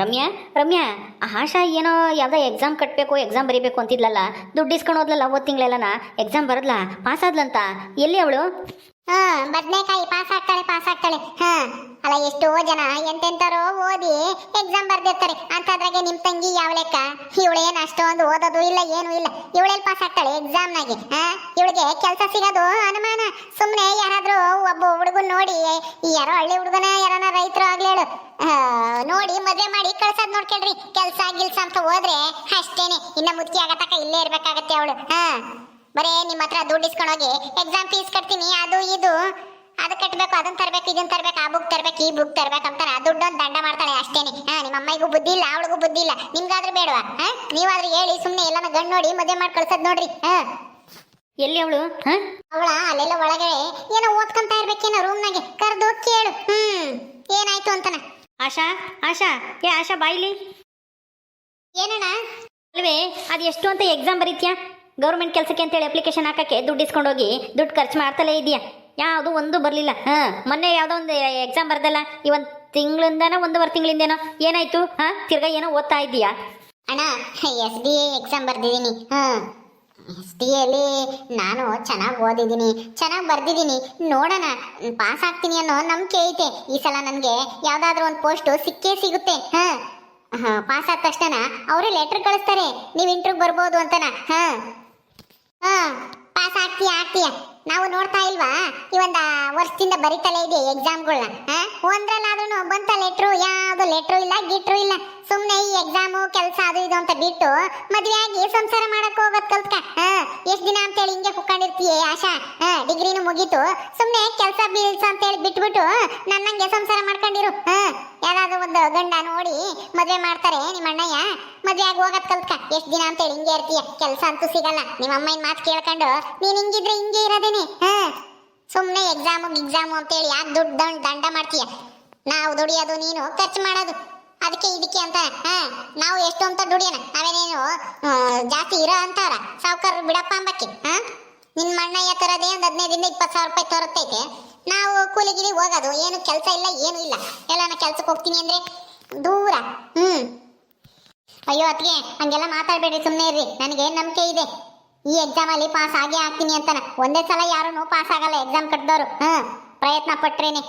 ರಮ್ಯಾ ರಮ್ಯಾ, ಆಶಾ ಏನೋ ಯಾವುದೋ ಎಕ್ಸಾಮ್ ಕಟ್ಟಬೇಕು ಎಕ್ಸಾಮ್ ಬರೀಬೇಕು ಅಂತಿದ್ಲಲ್ಲ, ದುಡ್ಡು ಇಸ್ಕೊಂಡು ಹೋದ್ಲಲ್ಲ ಹೋದ್ ತಿಂಗಳೆಲ್ಲನ ಎಕ್ಸಾಮ್ ಬರದ್ಲಾ ಪಾಸ್ ಆದ್ಲಂತ, ಎಲ್ಲಿ ಅವಳು? ಹಾ ಬದನೇಕಾಯಿ ಪಾಸ್ ಆಗ್ತಾಳೆ ಪಾಸ್ ಆಗ್ತಾಳೆ. ಹಾ ಅಲ್ಲ, ಎಷ್ಟೋ ಜನ ಎಂತೆಂತಾರೋ ಓದಿ ಎಕ್ಸಾಮ್ ಬರ್ದಿರ್ತಾರೆ. ಅಂತದ್ರಾಗೆ ನಿಮ್ ತಂಗಿ ಯಾವ ಲೆಕ್ಕ? ಇವಳೇನ್ ಅಷ್ಟೊಂದು ಓದೋದು ಇಲ್ಲ, ಏನು ಇಲ್ಲ. ಇವಳೆಲ್ಲಿ ಪಾಸ್ ಆಗ್ತಾಳೆ ಎಕ್ಸಾಮ್ನಾಗೆ ಹಾ, ಇವಳಿಗೆ ಕೆಲಸ ಸಿಗೋದು ಅನುಮಾನ. ಸುಮ್ಮನೆ ಯಾರಾದ್ರೂ ಒಬ್ಬ ಹುಡುಗನ್ ನೋಡಿ ಯಾರೋ ಹಳ್ಳಿ ಹುಡುಗನ ಯಾರನ ರೈತರು ಆಗ್ಲೇಳು ನೋಡಿ ಮದ್ವೆ ಮಾಡಿ ಕಳ್ಸದ್ ನೋಡ್ಕೇಳ್ರಿ. ಕೆಲಸ, ಗಿಲ್ಸ ಅಂತ ಹೋದ್ರೆ ಅಷ್ಟೇನೆ. ಇನ್ನ ಮುದುಕಿ ಆಗತಕ್ಕ ಇಲ್ಲೇ ಇರ್ಬೇಕಾಗತ್ತೆ ಅವಳು. ಹಾ. ಬರೇ ನಿಮ್ಮ ಹತ್ರ ದುಡ್ಡು ಇಸ್ಕೊಂಡೋಗಿ ಎಕ್ಸಾಮ್ ಫೀಸ್ ಕಟ್ತೀನಿ ಅದು ಇದು. ಅದು ಕಟ್ಟಬೇಕು ಅದನ್ನ ತರಬೇಕು ಇದನ್ನ ತರಬೇಕು ಆ ಬುಕ್ ತರಬೇಕು ಈ ಬುಕ್ ತರಬೇಕು ಅಂತಾರೆ. ಆ ದುಡ್ಡೊಂದು ದಂಡ ಮಾಡ್ತಾಳೆ ಅಷ್ಟೇನೆ. ಹಾ ನಿಮ್ಮ ಅಮ್ಮಗೂ ಬುದ್ಧಿ ಇಲ್ಲ ಅವಳಿಗೂ ಬುದ್ಧಿ ಇಲ್ಲ. ನಿಮ್ಗಾದ್ರೂ ಬೇಡವಾ? ಹಾ ನೀವಾದ್ರೂ ಹೇಳಿ ಸುಮ್ಮನೆ ಎಲ್ಲನ ಗಂಡು ನೋಡಿ ಮದುವೆ ಮಾಡಿ ಕಳ್ಸೋದು ನೋಡ್ರಿ. ಹಾ. ಎಲ್ಲಿ ಅವಳು? ಹಾ? ಅವಳ ಅಲ್ಲೆಲ್ಲ ಒಳಗಡೆ ಏನೋ ಓದ್ಕೊಂತ ಇರ್ಬೇಕೇನೋ ರೂಮ್ನಾಗೆ ಕರೆದು ಕೇಳು. ಹ್ಮ್ ಏನಾಯ್ತು ಅಂತಾನೆ? ಆಶಾ ಆಶಾ ಏ ಆಶಾ ಬಾಯ್ಲಿ ಏನಣ್ಣ? ಅಲ್ವೇ ಅದು ಎಷ್ಟು ಅಂತ ಎಕ್ಸಾಮ್ ಬರೀತ್ಯಾ? ಗೌರ್ಮೆಂಟ್ ಕೆಲಸಕ್ಕೆ ಅಂತೇಳಿ ಅಪ್ಲಿಕೇಶನ್ ಹಾಕಕ್ಕೆ ದುಡ್ಡು ಇಸ್ಕೊಂಡೋಗಿ ದುಡ್ಡು ಖರ್ಚು ಮಾಡ್ತಲೇ ಇದೆಯಾ. ಯಾವುದು ಒಂದು ಬರಲಿಲ್ಲ. ಹಾಂ, ಮೊನ್ನೆ ಯಾವುದೋ ಒಂದು ಎಕ್ಸಾಮ್ ಬರ್ದಲ್ಲ ಈ ಒಂದು ತಿಂಗಳಿಂದನೋ ಒಂದೂವರೆ ತಿಂಗಳಿಂದೇನೋ ಏನಾಯ್ತು? ಹಾಂ, ತಿರ್ಗಾ ಏನೋ ಓದ್ತಾ ಇದೆಯಾ ಅಣ್ಣ ಎಸ್ ಡಿ ಎ ಎಕ್ಸಾಮ್ ಬರ್ದಿದ್ದೀನಿ. ಹಾಂ ಎಸ್ ಡಿ ಎಲ್ಲಿ ನಾನು ಚೆನ್ನಾಗಿ ಓದಿದ್ದೀನಿ. ಚೆನ್ನಾಗಿ ಬರ್ದಿದ್ದೀನಿ. ನೋಡೋಣ, ಪಾಸ್ ಆಗ್ತೀನಿ ಅನ್ನೋ ನಂಬಿಕೆ ಐತೆ. ಈ ಸಲ ನನಗೆ ಯಾವುದಾದ್ರೂ ಒಂದು ಪೋಸ್ಟು ಸಿಕ್ಕೇ ಸಿಗುತ್ತೆ. ಹಾಂ. ಪಾಸ್ ಆದ ತಕ್ಷಣ ಅವರೇ ಲೆಟ್ರ್ ಕಳಿಸ್ತಾರೆ. ನೀವು ಇಂಟ್ರಿಗೆ ಬರ್ಬೋದು ಅಂತನ. ಹಾಂ. ಹಾಂ ಪಾಸ್ ಆಗ್ತೀಯ ಆಗ್ತೀಯ? ನಾವು ನೋಡ್ತಾ ಇಲ್ವಾ? ಈ ಒಂದು ವರ್ಷದಿಂದ ಬರಿತಲೇ ಇದೆ ಎಕ್ಸಾಮ್ಗಳನ್ನ ಒಂದ್ರಲ್ಲಾದ್ರೂ ಬಂತ ಲೆಟ್ರು ಯಾವುದು ಲೆಟ್ರು ಇಲ್ಲ ಗಿಟ್ರು ಇಲ್ಲ. ಸುಮ್ಮನೆ ಈ ಎಕ್ಸಾಮು ಕೆಲಸ ಅದು ಇದು ಅಂತ ಬಿಟ್ಟು ಮದುವೆ ಆಗಿ ಸಂಸಾರ ಮಾಡಕ್ ಹೋಗೋದ್ ಕಲ್ತ್ಕ ಎಷ್ಟು ದಿನ ಅಂತೇಳಿ ಹಿಂಗೆ ಕುಕ್ಕೊಂಡಿರ್ತೀಯ ಆಶಾ? ಡಿಗ್ರಿನೂ ಮುಗೀತು. ಸುಮ್ಮನೆ ಕೆಲಸ ಬೀಳ್ಸ ಅಂತೇಳಿ ಬಿಟ್ಬಿಟ್ಟು ನನ್ನಂಗೆ ಸಂಸಾರ ಮಾಡ್ಕೊಂಡಿರು ಯಾರಾದ್ರೂ ಒಂದು ಗಂಡ ನೋಡಿ ಮದುವೆ ಮಾಡ್ತಾರೆ, ನಿಮ್ಮ ಅಣ್ಣಯ್ಯ? ಮದುವೆ ಆಗಿ ಹೋಗೋದ್ ಕಲ್ತ್ಕ. ಎಷ್ಟು ದಿನ ಅಂತೇಳಿ ಹಿಂಗೆ ಇರ್ತೀಯ? ಕೆಲಸ ಅಂತೂ ಸಿಗಲ್ಲ. ನಿಮ್ಮ ಅಮ್ಮನ ಮಾತು ಕೇಳ್ಕೊಂಡು, ನೀನು ಹಿಂಗಿದ್ರೆ ಹಿಂಗೆ ಇರೋದೇನೆ. ಹಾ ಸುಮ್ಮನೆ ಎಕ್ಸಾಮು ಎಕ್ಸಾಮು ಅಂತೇಳಿ ಯಾಕೆ ದುಡ್ಡು ದಂಡ ದಂಡ ಮಾಡ್ತೀಯ? ನಾವು ದುಡಿಯೋದು ನೀನು, ಖರ್ಚು ಮಾಡೋದು. ಅದಕ್ಕೆ ಇದಕ್ಕೆ ಅಂತ ಹಾ ನಾವು ಎಷ್ಟು ಅಂತ ದುಡಿಯೋಣ? ನಾವೇನೇನು ಜಾಸ್ತಿ ಇರೋ ಅಂತಾರ ಸಾವುಕಾರ ಬಿಡಪ್ಪ ಅಂಬಕ್ಕೆ, ಹಾ? ನಿನ್ನ ಮಣ್ಣಯ್ಯ ತರದೇ ಒಂದು ಹದಿನೈದಿಂದ ಇಪ್ಪತ್ತು ಸಾವಿರ ರೂಪಾಯಿ ತೋರುತ್ತೈತೆ. ನಾವು ಕೂಲಿಗಿರಿ ಹೋಗೋದು. ಏನು ಕೆಲಸ ಇಲ್ಲ, ಏನು ಇಲ್ಲ. ಎಲ್ಲಾನ ಕೆಲ್ಸಕ್ಕೆ ಹೋಗ್ತೀನಿ ಅಂದ್ರೆ ದೂರ. ಹ್ಞೂ ಅಯ್ಯೋ, ಅತ್ತಿಗೆ, ಹಂಗೆಲ್ಲ ಮಾತಾಡಬೇಡಿ ಸುಮ್ಮನೆ ಇರ್ರಿ. ನನಗೆ ನಂಬಿಕೆ ಇದೆ? ಈ ಎಕ್ಸಾಮ್ ಅಲ್ಲಿ ಪಾಸ್ ಆಗೇ ಹಾಕ್ತೀನಿ ಅಂತಾನೆ. ಒಂದೇ ಸಲ ಯಾರು ಪಾಸ್ ಆಗಲ್ಲ ಎಕ್ಸಾಮ್ ಕಟ್ಟಿದವರು ಹ್ಮ್ ಪ್ರಯತ್ನ ಪಟ್ರೇನೆ.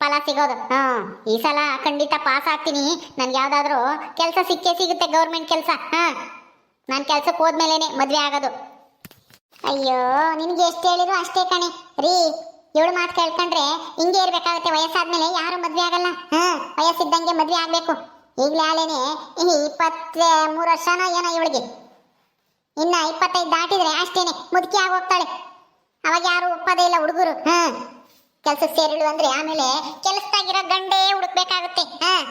ಫಲ ಸಿಗೋದು. ಹ್ಮ್ ಈ ಸಲ ಖಂಡಿತ ಪಾಸ್ ಆಗ್ತೀನಿ. ನನ್ಗೆ ಯಾವ್ದಾದ್ರು ಕೆಲಸ ಸಿಕ್ಕೇ ಸಿಗುತ್ತೆ ಗೌರ್ಮೆಂಟ್ ಕೆಲಸ. ಹಾ, ನಾನು ಕೆಲ್ಸಕ್ಕೆ ಹೋದ್ಮೇಲೆನೆ ಮದ್ವೆ ಆಗೋದು. ಅಯ್ಯೋ, ನಿನ್ಗೆ ಎಷ್ಟು ಹೇಳಿದ್ರು ಅಷ್ಟೇ ಕಣೆ. ರೀ ಇವಳು ಮಾತು ಕೇಳ್ಕೊಂಡ್ರೆ ಹಿಂಗೆ ಇರ್ಬೇಕಾಗತ್ತೆ. ವಯಸ್ಸಾದ್ಮೇಲೆ ಯಾರು ಮದ್ವೆ ಆಗಲ್ಲ. ಹಾ, ವಯಸ್ಸಿದ್ದಂಗೆ ಮದ್ವೆ ಆಗ್ಬೇಕು. ಈಗಲೇ ಆಲೇನೆ ಇಪ್ಪತ್ತ ಮೂರು ವರ್ಷನೋ ಏನೋ ಇವಳಿಗೆ. ಇನ್ನ ಇಪ್ಪತ್ತೈದು ದಾಟಿದ್ರೆ ಅಷ್ಟೇನೆ, ಮುದುಕಿ ಹೋಗ್ತಾಳೆ. ಅವಾಗ ಯಾರು ಒಪ್ಪದೇ ಇಲ್ಲ ಹುಡುಗರು. ಹಾ. ಕೆಲಸ ಸೇರಿಳು ಅಂದ್ರೆ ಆಮೇಲೆ ಕೆಲಸದಾಗಿರೋ ಗಂಡೇ ಹುಡುಕ್ಬೇಕಾಗುತ್ತೆ. ಹಾ.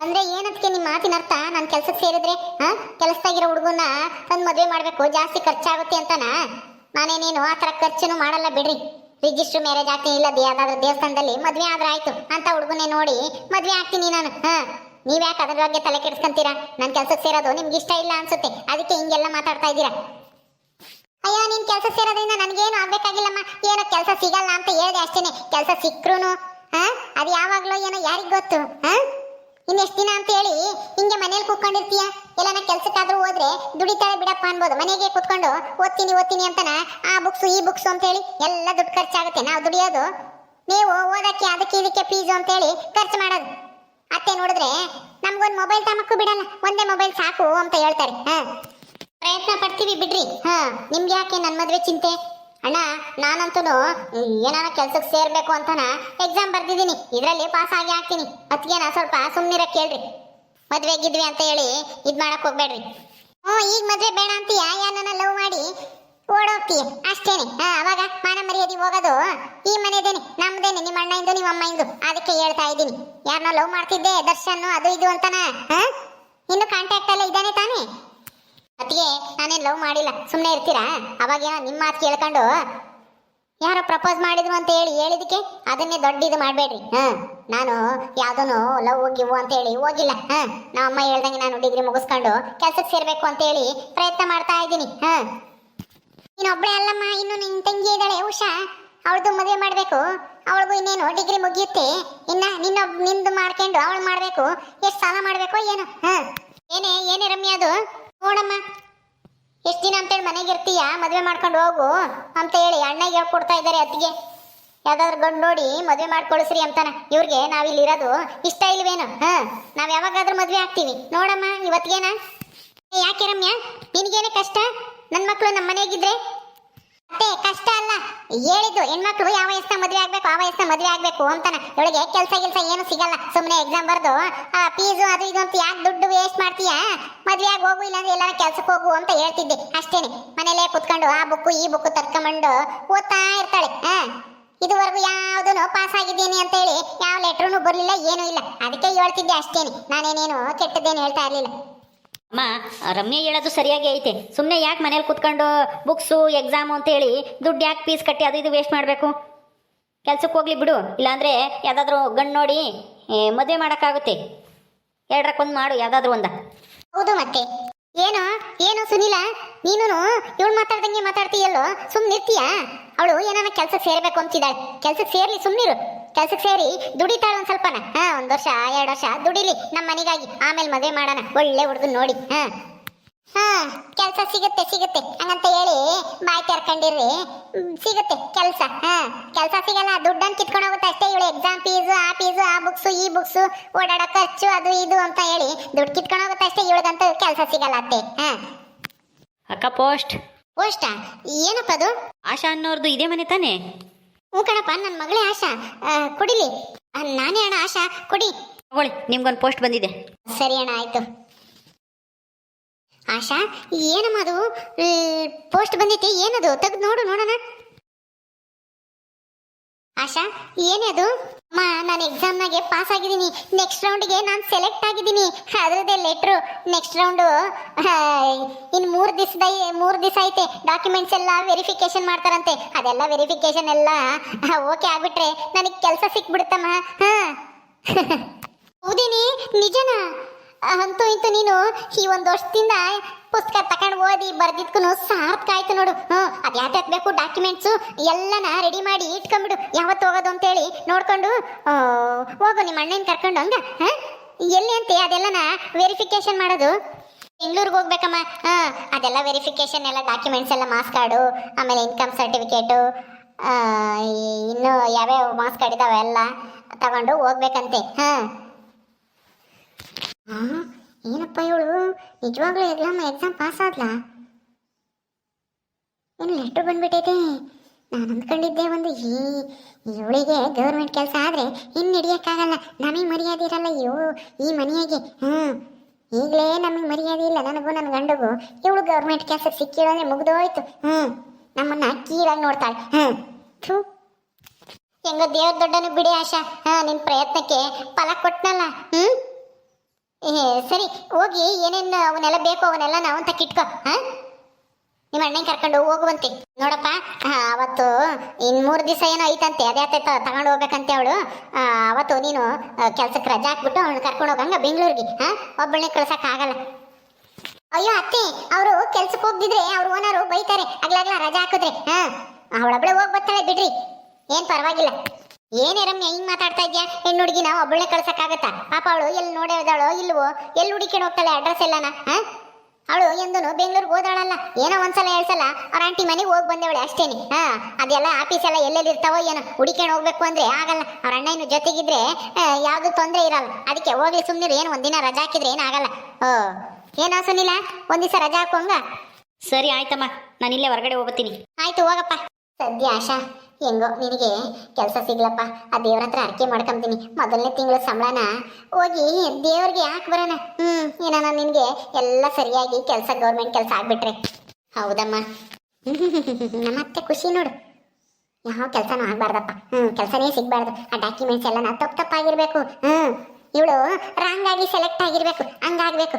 ಅಂದ್ರೆ ಏನದಕ್ಕೆ ನಿಮ್ಮ ಮಾತಿನ ಅರ್ಥ? ನಾನು ಕೆಲ್ಸಕ್ಕೆ ಸೇರಿದ್ರೆ, ಹ? ಕೆಲಸದಾಗಿರೋ ಹುಡುಗನ ತಂದು ಮದುವೆ ಮಾಡಬೇಕು, ಜಾಸ್ತಿ ಖರ್ಚಾಗುತ್ತೆ ಅಂತನಾ? ನಾನೇನೇನು ಆ ಥರ ಖರ್ಚುನು ಮಾಡಲ್ಲ ಬಿಡ್ರಿ. ರಿಜಿಸ್ಟರ್ ಮ್ಯಾರೇಜ್ ಆಗ್ತೀನಿ ಇಲ್ಲ ಯಾವ್ದಾದ್ರು ದೇವಸ್ಥಾನದಲ್ಲಿ ಮದುವೆ ಆದ್ರೆ ಆಯ್ತು. ಅಂತ ಹುಡುಗನೇ ನೋಡಿ ಮದುವೆ ಆಗ್ತೀನಿ ನಾನು. ಹಾ. ನೀವ್ ಯಾಕೆ ಅದ್ರ ಬಗ್ಗೆ ತಲೆ ಕೆಡಿಸ್ಕೊಂತೀರಾ? ನನ್ನ ಕೆಲ್ಸಕ್ಕೆ ಸೇರೋದು ನಿಮ್ಗೆ ಇಷ್ಟ ಇಲ್ಲ ಅನ್ಸುತ್ತೆ. ಅದಕ್ಕೆ ಹಿಂಗೆಲ್ಲ ಮಾತಾಡ್ತಾ ಇದ್ದೀರಾ? ಅಯ್ಯೋ, ನಿನ್ ಕೆಲಸ ಸೇರೋದ್ರಿಂದ ನನಗೇನು ಆಗ್ಬೇಕಾಗಿಲ್ಲಮ್ಮ? ಏನೋ ಕೆಲಸ ಸಿಗಲ್ಲ ಅಂತ ಹೇಳ್ದೆ ಅಷ್ಟೇನೆ. ಕೆಲಸ ಹಾ? ಅದು ಯಾವಾಗ್ಲೋ ಏನೋ ಯಾರಿಗ್ ಗೊತ್ತು, ಹಾ? ಇನ್ನೆಷ್ಟು ದಿನ ಅಂತ ಹೇಳಿ ಹಿಂಗೆ ಮನೇಲಿ ಕೂತ್ಕೊಂಡಿರ್ತೀಯ? ಎಲ್ಲನ ಕೆಲ್ಸಕ್ಕಾದ್ರೂ ಹೋದ್ರೆ ದುಡಿತಾಳೆ ಬಿಡಪ್ಪ ಅನ್ಬೋದು. ಮನೆಗೆ ಕೂತ್ಕೊಂಡು ಓದ್ತೀನಿ ಓದ್ತೀನಿ ಅಂತನ ಆ ಬುಕ್ಸ್, ಈ ಬುಕ್ಸ್ ಅಂತ ಹೇಳಿ ಎಲ್ಲ ದುಡ್ಡು ಖರ್ಚಾಗುತ್ತೆ. ನಾವು ದುಡಿಯೋದು, ನೀವು ಓದಕ್ಕೆ, ಅದಕ್ಕೆ, ಇದಕ್ಕೆ ಫೀಸು ಅಂತ ಹೇಳಿ ಖರ್ಚು ಮಾಡೋದು. ನೋಡಿದ್ರೆ ನಮ್ಗೊಂದು ಮೊಬೈಲ್ ತಮಕ್ಕೂ ಬಿಡಲ್ಲ ಒಂದೇ ಮೊಬೈಲ್ ಸಾಕು ಅಂತ ಹೇಳ್ತಾರೆ. ಹಾ. ಪ್ರಯತ್ನ ಪಡ್ತೀವಿ ಬಿಡ್ರಿ. ಹಾ. ನಿಮ್ಗೆ ಯಾಕೆ ನನ್ನ ಮದುವೆ ಚಿಂತೆ? ಅಣ್ಣ ನಾನಂತೂ ಏನಾರ ಕೆಲ್ಸಕ್ಕೆ ಸೇರ್ಬೇಕು ಅಂತಾನ ಎಕ್ಸಾಮ್ ಬರ್ದಿದ್ದೀನಿ. ಇದರಲ್ಲಿ ಪಾಸ್ ಆಗಿ ಹಾಕ್ತೀನಿ. ಅದಕ್ಕೆ ನಾ ಸ್ವಲ್ಪ ಸುಮ್ಮನಿರ ಕೇಳ್ರಿ. ಮದುವೆ ಗಿದ್ವಿ ಅಂತ ಹೇಳಿ ಇದ್ ಮಾಡಕ್ ಹೋಗ್ಬೇಡ್ರಿ. ಹ್ಞೂ ಈಗ ಮದ್ವೆ ಬೇಡ ಅಂತೀಯ? ಯಾರನ್ನ ಲವ್ ಮಾಡಿ. ಓಡೋಗ್ತೀಯ? ಅಷ್ಟೇನೆ. ಹಾ, ಅವಾಗ ಮಾನ ಮರ್ಯಾದೆ ಹೋಗೋದು. ಈ ಮನೆದೇನೆ, ನಮ್ದೇನೆ, ನಿಮ್ಮ ಅಣ್ಣ ಇಂದು ನಿಮ್ಮ ಅಮ್ಮ ಇಂದು ಅದಕ್ಕೆ ಹೇಳ್ತಾ ಇದ್ದೀನಿ. ಯಾರನ್ನ ಲವ್ ಮಾಡ್ತಿದ್ದೆ ದರ್ಶನ್ ಅದು ಇದು ಅಂತನ? ಹಾ? ಇನ್ನು ಕಾಂಟ್ಯಾಕ್ಟ್ ಎಲ್ಲ ಇದ್ದಾನೆ ತಾನೇ? ಅತ್ತಿಗೆ ನಾನೇನು ಲವ್ ಮಾಡಿಲ್ಲ. ಸುಮ್ಮನೆ ಇರ್ತೀರಾ? ಅವಾಗ ಏನೋ ನಿಮ್ಮ ಮಾತು ಕೇಳ್ಕೊಂಡು ಯಾರೋ ಪ್ರಪೋಸ್ ಮಾಡಿದ್ರು ಅಂತ ಹೇಳಿ ಹೇಳಿದಕ್ಕೆ ಅದನ್ನೇ ದೊಡ್ಡ ಇದು ಮಾಡಬೇಡ್ರಿ. ಹಾಂ, ನಾನು ಯಾವುದೂ ಲವ್ ಹೋಗಿವು ಅಂತ ಹೇಳಿ ಹೋಗಿಲ್ಲ. ಹಾಂ ನಮ್ಮ ಅಮ್ಮ ಹೇಳ್ದಂಗೆ ನಾನು ಡಿಗ್ರಿ ಮುಗಿಸ್ಕೊಂಡು ಕೆಲಸಕ್ಕೆ ಸೇರಬೇಕು ಅಂತ ಹೇಳಿ ಪ್ರಯತ್ನ ಮಾಡ್ತಾ ಇದ್ದೀನಿ. ಹಾ. ನೀನೊಬ್ಳೆ ಅಲ್ಲಮ್ಮ, ಇನ್ನು ನಿನ್ ತಂಗಿ ಇದ್ದಾಳೆ, ಉಷಾ. ಅವಳದು ಮದುವೆ ಮಾಡ್ಬೇಕು. ಅವಳಿಗೂ ಇನ್ನೇನು, ಡಿಗ್ರಿ ಮುಗಿಯುತ್ತೆ. ಇನ್ನ ನಿನ್ನೊಬ್, ನಿಂದು ಮಾಡ್ಕೊಂಡು ಅವಳು ಮಾಡ್ಬೇಕು. ಎಷ್ಟು ಸಾಲ ಮಾಡ್ಬೇಕು ಏನು. ಏನೇ ಏನೇ ರಮ್ಯ ಅದು? ನೋಡಮ್ಮ. ಎಷ್ಟು ದಿನ ಅಂತೇಳಿ ಮನೆಗೆ ಇರ್ತೀಯ? ಮದುವೆ ಮಾಡ್ಕೊಂಡು ಹೋಗು ಅಂತ ಹೇಳಿ ಅಣ್ಣಗೆ ಹೇಳ್ಕೊಡ್ತಾ ಇದ್ದಾರೆ ಅತ್ತಿಗೆ. ಯಾವ್ದಾದ್ರು ಗಂಡು ನೋಡಿ ಮದುವೆ ಮಾಡ್ಕೊಳಿಸ್ರಿ ಅಂತಾನೆ. ಇವ್ರಿಗೆ ನಾವಿಲ್ಲಿ ಇರೋದು ಇಷ್ಟ ಇಲ್ವೇನು. ಹಾ. ನಾವು ಯಾವಾಗಾದ್ರೂ ಮದುವೆ ಆಗ್ತೀವಿ. ನೋಡಮ್ಮ ಇವತ್ತಿಗೇನ ಯಾಕೆ ರಮ್ಯ? ನಿನಗೇನೆ ಕಷ್ಟ? ನನ್ನ ಮಕ್ಕಳು ನಮ್ಮ ಮನೆಗಿದ್ರೆ? ಅತ್ತೆ, ಕಷ್ಟ ಅಲ್ಲ. ಹೇಳಿದ್ದು, ಹೆಣ್ಮಕ್ಳು ಯಾವ ವಯಸ್ಸಿನ ಮದುವೆ ಆಗ್ಬೇಕು, ಆ ವಯಸ್ಸಿನ ಮದುವೆ ಆಗ್ಬೇಕು ಅಂತಾನೆ. ಇವಳಿಗೆ ಕೆಲಸ ಕೆಲಸ ಏನು ಸಿಗಲ್ಲ. ಸುಮ್ಮನೆ ಎಕ್ಸಾಮ್ ಬರೆದು, ಆ ಫೀಸು ಅದು ಇದು ಅಂತ ಯಾಕೆ ದುಡ್ಡು ವೇಸ್ಟ್ ಮಾಡ್ತೀಯಾ? ಮದುವೆ ಆಗಿ ಹೋಗು, ಇಲ್ಲಾಂದ್ರೆ ಎಲ್ಲಾರ ಕೆಲ್ಸಕ್ಕೆ ಹೋಗು ಅಂತ ಹೇಳ್ತಿದ್ದೆ. ಅಷ್ಟೇನೆ. ಮನೇಲೇ ಕುತ್ಕೊಂಡು ಆ ಬುಕ್ಕು ಈ ಬುಕ್ಕು ತರ್ಕೊಂಬಂಡು ಓದ್ತಾ ಇರ್ತಾಳೆ. ಹಾ ಇದುವರೆಗೂ ಯಾವುದೂ ಪಾಸ್ ಆಗಿದ್ದೀನಿ ಅಂತ ಹೇಳಿ, ಯಾವ ಲೆಟ್ರೂ ಬರಲಿಲ್ಲ, ಏನೂ ಇಲ್ಲ. ಅದಕ್ಕೆ ಹೇಳ್ತಿದ್ದೆ ಅಷ್ಟೇನೆ. ನಾನೇನೇನು ಕೆಟ್ಟದ್ದೇನು ಹೇಳ್ತಾ ಇರಲಿಲ್ಲ. ಅಮ್ಮ, ರಮ್ಯ ಹೇಳೋದು ಸರಿಯಾಗಿ ಐತೆ. ಸುಮ್ಮನೆ ಯಾಕೆ ಮನೇಲಿ ಕುತ್ಕೊಂಡು ಬುಕ್ಸು ಎಕ್ಸಾಮು ಅಂತೇಳಿ ದುಡ್ಡು ಯಾಕೆ ಫೀಸ್ ಕಟ್ಟಿ ಅದು ಇದು ವೇಸ್ಟ್ ಮಾಡಬೇಕು? ಕೆಲ್ಸಕ್ಕೆ ಹೋಗ್ಲಿ ಬಿಡು, ಇಲ್ಲಾಂದರೆ ಯಾವುದಾದ್ರೂ ಗಂಡು ನೋಡಿ ಮದುವೆ ಮಾಡೋಕ್ಕಾಗುತ್ತೆ. ಎರಡರಕ್ಕೊಂದು ಮಾಡು, ಯಾವುದಾದ್ರೂ ಒಂದ. ಹೌದು ಮತ್ತೆ. ಏನು ಏನು ಸುನಿಲ? ನೀನು ಇವಳು ಮಾತಾಡ್ದಂಗೆ ಮಾತಾಡ್ತೀಯಲ್ಲೋ? ಸುಮ್ಮನೆ ಇರ್ತೀಯಾ ಅವಳು ಏನಾನ ಕೆಲ್ಸಕ್ಕೆ ಸೇರಬೇಕು ಅಂತಿದ್ದಾಳೆ. ಕೆಲ್ಸಕ್ಕೆ ಸೇರ್ಲಿ ಸುಮ್ಮನಿರು ಕೆಲ್ಸಕ್ಕೆ ಸೇರಿ ದುಡಿತಾಳ ಒಂದ್ ಸ್ವಲ್ಪನ. ಹಾ ಒಂದ್ ವರ್ಷ ಎರಡು ವರ್ಷ ದುಡಿಲಿ. ನಮ್ಮ ಮನೆಗಾಗಿ ಆಮೇಲೆ ಮದುವೆ ಮಾಡೋಣ. ಒಳ್ಳೆ ಹುಡುಗನ್ ನೋಡಿ. ಹಾ. ಹಾ ಕೆಲಸ ಸಿಗುತ್ತೆ ಸಿಗುತ್ತೆ. ಹಂಗಂತ ಹೇಳಿ ಬಾಯ್ ತೆರ್ಕೊಂಡಿರ್ರಿ. ಸಿಗುತ್ತೆ ಕೆಲಸ. ಹಾ ಕೆಲಸ ಸಿಗಲ್ಲ ದುಡ್ಡನ್ನು ಕಿತ್ಕೊಂಡು ಹೋಗುತ್ತೆ ಅಷ್ಟೇ ಇವಳು. ಎಕ್ಸಾಮ್ ಫೀಸು ಆ ಫೀಸು ಆ ಬುಕ್ಸು ಈ ಬುಕ್ಸು ಓಡಾಡೋ ಖರ್ಚು ಅದು ಇದು ಅಂತ ಹೇಳಿ ದುಡ್ಡು ಕಿತ್ಕೊಂಡು ಹೋಗುತ್ತೆ ಅಷ್ಟೇ ಇವಳಿಗಂತೂ ಕೆಲಸ ಸಿಗಲ್ಲ ಅತ್ತೆ. ಹಾ. ಅಕ್ಕ ಪೋಸ್ಟ್. ಪೋಸ್ಟಾ? ಏನಪ್ಪ ಅದು? ಆಶಾ ಅನ್ನೋರ್ದು ಇದೇ ಮನೆ ತಾನೇ? ಹ್ಞೂ ಕಣಪ್ಪ ನನ್ನ ಮಗಳೇ ಆಶಾ. ಕೊಡಿಲಿ. ನಾನೇ ಅಣ್ಣ ಆಶಾ ಕೊಡಿ. ತಗೊಳ್ಳಿ ನಿಮ್ಗೊಂದು ಪೋಸ್ಟ್ ಬಂದಿದೆ. ಸರಿ ಅಣ್ಣ ಆಯ್ತು. ಆಶಾ ಏನಮ್ಮ ಅದು? ಪೋಸ್ಟ್ ಬಂದೈತಿ ಏನದು? ತೆಗ್ದು ನೋಡು ನೋಡೋಣ. ಆಶಾ, ಏನೇ ಅದು? ಅಮ್ಮ, ನಾನು ಎಕ್ಸಾಮ್ನಾಗೆ ಪಾಸ್ ಆಗಿದ್ದೀನಿ. ನೆಕ್ಸ್ಟ್ ರೌಂಡ್ಗೆ ನಾನು ಸೆಲೆಕ್ಟ್ ಆಗಿದ್ದೀನಿ. ಅದರದೇ ಲೆಟ್ರು ನೆಕ್ಸ್ಟ್ ರೌಂಡು ಇನ್ನು ಮೂರು ದಿವಸದ ಮೂರು ದಿವಸ ಐತೆ. ಡಾಕ್ಯುಮೆಂಟ್ಸ್ ಎಲ್ಲ ವೆರಿಫಿಕೇಶನ್ ಮಾಡ್ತಾರಂತೆ. ಅದೆಲ್ಲ ವೆರಿಫಿಕೇಶನ್ ಎಲ್ಲ ಓಕೆ ಆಗ್ಬಿಟ್ರೆ ನನಗೆ ಕೆಲಸ ಸಿಕ್ಬಿಡುತ್ತಮ್ಮ ಹಾಂ. ಹೌದಿನಿ? ನಿಜನಾ? ಅಂತೂ, ಇಂತೂ ನೀನು ಈ ಒಂದು ವರ್ಷದಿಂದ ಪುಸ್ತಕ ಓದಿ ಬರ್ದಿದ್ಕು ಸಾರ್ಥಕ ಆಯ್ತು ನೋಡು. ಹ್ಞೂ, ಅದು ಯಾವ್ದು ಡಾಕ್ಯುಮೆಂಟ್ಸು ಎಲ್ಲನ ರೆಡಿ ಮಾಡಿ ಇಟ್ಕೊಂಬಿಡು. ಯಾವತ್ತು ಹೋಗೋದು ಅಂತೇಳಿ ನೋಡ್ಕೊಂಡು ಹೋಗು ನಿಮ್ಮ ಅಣ್ಣನ ಕರ್ಕೊಂಡು ಹಂಗ, ಹಾಂ? ಎಲ್ಲಿ ಅಂತೆ ಅದೆಲ್ಲನ ವೆರಿಫಿಕೇಶನ್ ಮಾಡೋದು? ಬೆಂಗಳೂರಿಗೆ ಹೋಗ್ಬೇಕಮ್ಮ, ಹಾಂ, ಅದೆಲ್ಲ ವೆರಿಫಿಕೇಶನ್ ಎಲ್ಲ ಡಾಕ್ಯುಮೆಂಟ್ಸ್ ಎಲ್ಲ ಮಾಸ್ ಕಾರ್ಡು ಆಮೇಲೆ ಇನ್ಕಮ್ ಸರ್ಟಿಫಿಕೇಟು ಇನ್ನು ಯಾವ್ಯಾವ ಮಾಸ್ ಕಾರ್ಡ್ ಇದಾವೆ ಎಲ್ಲ ತಗೊಂಡು ಹೋಗ್ಬೇಕಂತೆ ಹಾಂ? ಏನಪ್ಪ ಇವಳು? ನಿಜವಾಗ್ಲೂ ಎಕ್ಸಾಮ್ ಎಕ್ಸಾಮ್ ಪಾಸ್ ಆದ್ಲಾ? ಏನು ಲೆಟ್ರ್ ಬಂದ್ಬಿಟ್ಟೈತೆ ನಾನು ಅಂದ್ಕೊಂಡಿದ್ದೆ ಒಂದು ಈ ಇವಳಿಗೆ ಗೌರ್ಮೆಂಟ್ ಕೆಲಸ ಆದರೆ ಇನ್ನು ಹಿಡಿಯೋಕ್ಕಾಗಲ್ಲ. ನಮಗೆ ಮರ್ಯಾದೆ ಇರಲ್ಲ ಇವು ಈ ಮನೆಯಾಗೆ ಹ್ಞೂ ಈಗಲೇ ನಮಗೆ ಮರ್ಯಾದೆ ಇಲ್ಲ ನನಗೂ ನನ್ನ ಗಂಡಗೂ. ಇವಳು ಗೌರ್ಮೆಂಟ್ ಕೆಲಸ ಸಿಕ್ಕಿರೋದ್ರೆ ಮುಗಿದೋಯ್ತು. ಹ್ಞೂ ನಮ್ಮನ್ನ ಕೀಳಾಗಿ ನೋಡ್ತಾಳೆ. ಹ್ಞೂ ಥೂ. ಹೆಂಗೋ ದೇವ್ರ ದೊಡ್ಡನು ಬಿಡಿ ಆಶಾ. ಹಾ, ನಿನ್ ಪ್ರಯತ್ನಕ್ಕೆ ಫಲ ಕೊಟ್ಟನಲ್ಲ ಹ್ಮ್? ಏ, ಸರಿ ಹೋಗಿ ಏನೇನು ಅವನ್ನೆಲ್ಲ ಬೇಕು ಅವನ್ನೆಲ್ಲ ನಾವು ಅಂತ ಕಿಟ್ಕೋ ಹಾ? ನಿಮ್ಮ ಅಣ್ಣನ ಕರ್ಕೊಂಡು ಹೋಗುವಂತೆ. ನೋಡಪ್ಪ ಅವತ್ತು ಇನ್ನು ಮೂರು ದಿವಸ ಏನೋ ಐತಂತೆ ಅದೇ ಆತ ತಗೊಂಡು ಹೋಗ್ಬೇಕಂತೆ ಅವಳು. ಅವತ್ತು ನೀನು ಕೆಲ್ಸಕ್ಕೆ ರಜಾ ಹಾಕ್ಬಿಟ್ಟು ಅವಳು ಕರ್ಕೊಂಡು ಹೋಗಂಗ ಬೆಂಗಳೂರಿಗೆ ಹಾ? ಒಬ್ಬಳನ್ನೇ ಕಳ್ಸೋಕ್ಕಾಗಲ್ಲ ಅಯ್ಯೋ ಅತ್ತೆ ಅವರು ಕೆಲ್ಸಕ್ಕೆ ಹೋಗ್ದಿದ್ರೆ ಅವ್ರ ಓನರು ಬೈತಾರೆ ಅಗ್ಲಾಗ್ಲ ರಜಾ ಹಾಕಿದ್ರೆ ಹಾ? ಅವಳೊಬ್ಳೆ ಹೋಗಿ ಬರ್ತಾಳೆ ಬಿಡ್ರಿ. ಏನು ಪರವಾಗಿಲ್ಲ. ಏನೇ ರಮ್ಯ ಹಿಂಗ್ ಮಾತಾಡ್ತಾ ಇದ್ಯಾ? ಹೆಣ್ಣು ಹುಡುಗಿನ ಒಬ್ಬಳೇ ಕಳ್ಸಕ್ಕಾಗತ್ತಾ ಪಾಪ ಅವಳು ಎಲ್ಲಿ ನೋಡಿದಾಳೋ ಇಲ್ವೋ? ಎಲ್ಲಿ ಹುಡುಕಿಕೊಂಡು ಹೋಗ್ತಾಳೆ ಅಡ್ರೆಸ್ ಎಲ್ಲನ ಅವಳು ಎಂದನು ಬೆಂಗಳೂರಿಗೆ ಹೋದಾಳಲ್ಲ ಏನೋ ಒಂದ್ಸಲ ಹೇಳ್ಸಲ್ಲ ಅವ್ರ ಆಂಟಿ ಮನೆಗೆ ಹೋಗಿ ಬಂದೇವಳೆ ಅಷ್ಟೇನೆ ಹಾ? ಅದೆಲ್ಲ ಆಫೀಸ್ ಎಲ್ಲ ಎಲ್ಲೆಲ್ಲಿ ಇರ್ತಾವೋ ಏನೋ ಹುಡುಕೊಂಡು ಹೋಗ್ಬೇಕು ಅಂದ್ರೆ ಆಗಲ್ಲ ಅವ್ರ ಅಣ್ಣ ಜೊತೆಗಿದ್ರೆ ಯಾವುದು ತೊಂದರೆ ಇರಲ್ಲ ಅದಕ್ಕೆ ಹೋಗ್ಲಿ ಸುಮ್ಮನೆ ಏನು ಒಂದಿನ ರಜಾ ಹಾಕಿದ್ರೆ ಏನಾಗಲ್ಲ ಓ ಏನೋ ಸುನಿಲ್ಲ ಒಂದಿವಸ ದಿವಸ ರಜಾ ಹಾಕೋಂಗ ಸರಿ ಆಯ್ತಮ್ಮ ನಾನು ಇಲ್ಲೇ ಹೊರಗಡೆ ಹೋಗ್ತೀನಿ. ಆಯ್ತು ಹೋಗಪ್ಪ. ಸದ್ಯ ಆಶಾ, ಹೆಂಗೋ ನಿನಗೆ ಕೆಲಸ ಸಿಗ್ಲಪ್ಪ. ಆ ದೇವ್ರ ಹತ್ರ ಅರ್ಕೆ ಮಾಡ್ಕೊಂತೀನಿ. ಮೊದಲನೇ ತಿಂಗಳು ಸಂಬಳನ ಹೋಗಿ ದೇವ್ರಿಗೆ ಯಾಕೆ ಬರೋಣ ಹ್ಮ್, ಏನಾನ ನಿನಗೆ ಎಲ್ಲ ಸರಿಯಾಗಿ ಕೆಲಸ ಗೌರ್ಮೆಂಟ್ ಕೆಲಸ ಆಗ್ಬಿಟ್ರೆ. ಹೌದಮ್ಮ. ನಮ್ಮತ್ತೆ ಖುಷಿ ನೋಡು. ಯಾವ ಕೆಲಸನೂ ಆಗ್ಬಾರ್ದಪ್ಪ. ಹ್ಮ್, ಕೆಲಸನೇ ಸಿಗ್ಬಾರ್ದು. ಆ ಡಾಕ್ಯುಮೆಂಟ್ಸ್ ಎಲ್ಲ ತಪ್ಪು ತಪ್ಪಾಗಿರ್ಬೇಕು. ಹ್ಮ್, ಇವಳು ರಾಂಗ್ ಆಗಿ ಸೆಲೆಕ್ಟ್ ಆಗಿರ್ಬೇಕು. ಹಂಗಾಗ್ಬೇಕು.